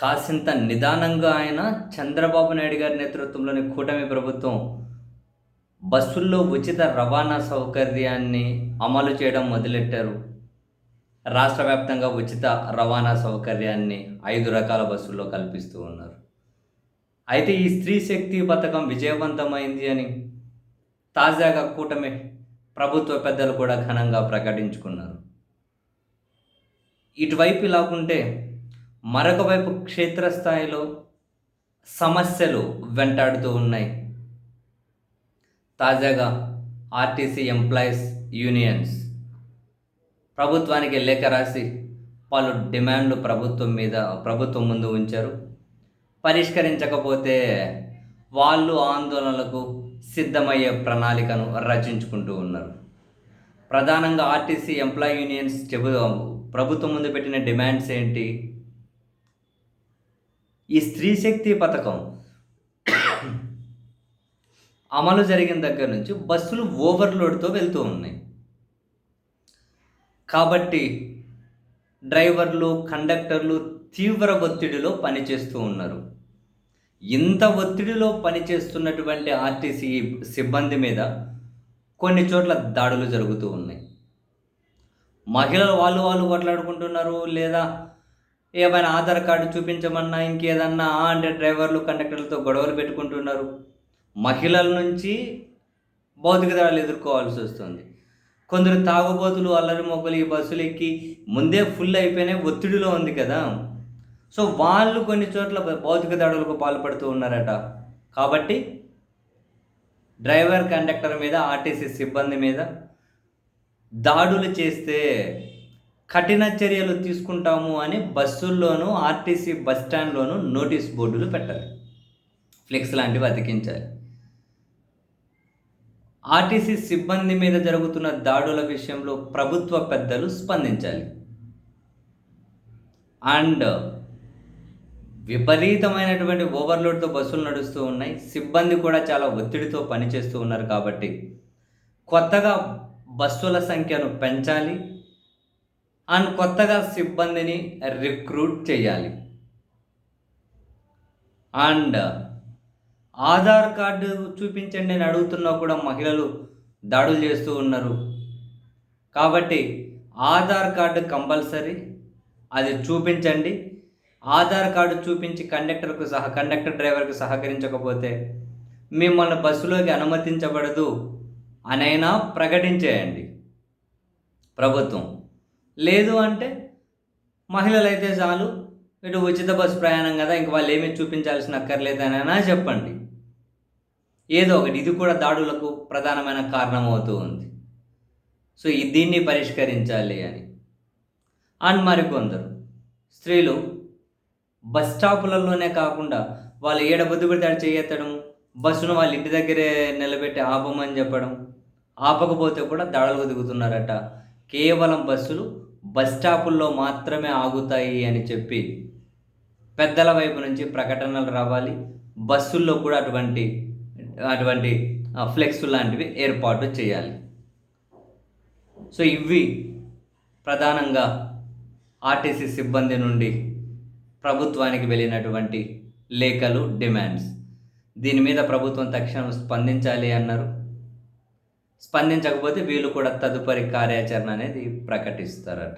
కాసింత నిదానంగా ఆయన చంద్రబాబు నాయుడు గారి నేతృత్వంలోని కూటమి ప్రభుత్వం బస్సుల్లో ఉచిత రవాణా సౌకర్యాన్ని అమలు చేయడం మొదలెట్టారు. రాష్ట్ర వ్యాప్తంగా ఉచిత రవాణా సౌకర్యాన్ని ఐదు రకాల బస్సుల్లో కల్పిస్తూ ఉన్నారు. అయితే ఈ స్త్రీ శక్తి పథకం విజయవంతమైంది అని తాజాగా కూటమి ప్రభుత్వ పెద్దలు కూడా ఘనంగా ప్రకటించుకున్నారు. ఇటువైపు ఇలాగుంటే మరొక వైపు క్షేత్రస్థాయిలో సమస్యలు వెంటాడుతూ ఉన్నాయి. తాజాగా ఆర్టీసీ ఎంప్లాయీస్ యూనియన్స్ ప్రభుత్వానికి లేఖ రాసి పలు డిమాండ్లు ప్రభుత్వం మీద ప్రభుత్వం ముందు ఉంచారు. పరిష్కరించకపోతే వాళ్ళు ఆందోళనలకు సిద్ధమయ్యే ప్రణాళికను రచించుకుంటూ ఉన్నారు. ప్రధానంగా ఆర్టీసీ ఎంప్లాయీ యూనియన్స్ చెబు ప్రభుత్వం ముందు పెట్టిన డిమాండ్స్ ఏంటి? ఈ స్త్రీ శక్తి పథకం అమలు జరిగిన దగ్గర నుంచి బస్సులు ఓవర్లోడ్తో వెళ్తూ ఉన్నాయి. కాబట్టి డ్రైవర్లు కండక్టర్లు తీవ్ర ఒత్తిడిలో పనిచేస్తూ ఉన్నారు. ఇంత ఒత్తిడిలో పనిచేస్తున్నటువంటి ఆర్టీసీ సిబ్బంది మీద కొన్ని చోట్ల దాడులు జరుగుతూ ఉన్నాయి. మహిళలు వాళ్ళు వాళ్ళు కొట్లాడుకుంటున్నారు లేదా ఏమైనా ఆధార్ కార్డు చూపించమన్నా ఇంకేదన్నా అంటే డ్రైవర్లు కండక్టర్లతో గొడవలు పెట్టుకుంటున్నారు. మహిళల నుంచి భౌతిక దాడులు ఎదుర్కోవాల్సి వస్తుంది. కొందరు తాగుబోతులు అల్లరి మొక్కలు ఈ బస్సులు ఎక్కి ముందే ఫుల్ అయిపోయినాయి ఒత్తిడిలో ఉంది కదా. సో వాళ్ళు కొన్ని చోట్ల భౌతిక దాడులకు పాల్పడుతూ ఉన్నారట. కాబట్టి డ్రైవర్ కండక్టర్ మీద ఆర్టీసీ సిబ్బంది మీద దాడులు చేస్తే కఠిన చర్యలు తీసుకుంటాము అని బస్సుల్లోనూ ఆర్టీసీ బస్ స్టాండ్లోనూ నోటీస్ బోర్డులు పెట్టాలి. ఫ్లెక్స్ లాంటివి అతికించాలి. ఆర్టీసీ సిబ్బంది మీద జరుగుతున్న దాడుల విషయంలో ప్రభుత్వ పెద్దలు స్పందించాలి. అండ్ విపరీతమైనటువంటి ఓవర్లోడ్తో బస్సులు నడుస్తూ ఉన్నాయి. సిబ్బంది కూడా చాలా ఒత్తిడితో పనిచేస్తూ ఉన్నారు కాబట్టి కొత్తగా బస్సుల సంఖ్యను పెంచాలి. అండ్ కొత్తగా సిబ్బందిని రిక్రూట్ చేయాలి. అండ్ ఆధార్ కార్డు చూపించండి అని అడుగుతున్నా కూడా మహిళలు దాడులు చేస్తూ ఉన్నారు. కాబట్టి ఆధార్ కార్డు కంపల్సరీ అది చూపించండి. ఆధార్ కార్డు చూపించి కండక్టర్కు సహ కండక్టర్ డ్రైవర్కు సహకరించకపోతే మిమ్మల్ని బస్సులోకి అనుమతించబడదు అనైనా ప్రకటించేయండి. ప్రభుత్వం. లేదు అంటే మహిళలైతే చాలు ఇటు ఉచిత బస్సు ప్రయాణం కదా ఇంక వాళ్ళు ఏమీ చూపించాల్సిన అక్కర్లేదనైనా చెప్పండి. ఏదో ఒకటి ఇది కూడా దాడులకు ప్రధానమైన కారణం అవుతూ ఉంది. సో ఈ దీన్ని పరిష్కరించాలి అని. అండ్ మరికొందరు స్త్రీలు బస్ స్టాపులలోనే కాకుండా వాళ్ళు ఏడ బుద్ధి పెడితే చేయెత్తడం బస్సును వాళ్ళ ఇంటి దగ్గరే నిలబెట్టి ఆపమని చెప్పడం ఆపకపోతే కూడా దాడులు దిగుతున్నారట కేవలం బస్సులు బస్ స్టాపుల్లో మాత్రమే ఆగుతాయి అని చెప్పి పెద్దల వైపు నుంచి ప్రకటనలు రావాలి. బస్సుల్లో కూడా అటువంటి అటువంటి ఫ్లెక్స్ లాంటివి ఏర్పాటు చేయాలి. సో ఇవి ప్రధానంగా ఆర్టీసీ సిబ్బంది నుండి ప్రభుత్వానికి వెళ్ళినటువంటి లేఖలు డిమాండ్స్. దీని మీద ప్రభుత్వం తక్షణం స్పందించాలి అన్నారు. స్పందించకపోతే వీళ్ళు కూడా తదుపరి కార్యాచరణ అనేది ప్రకటిస్తారట.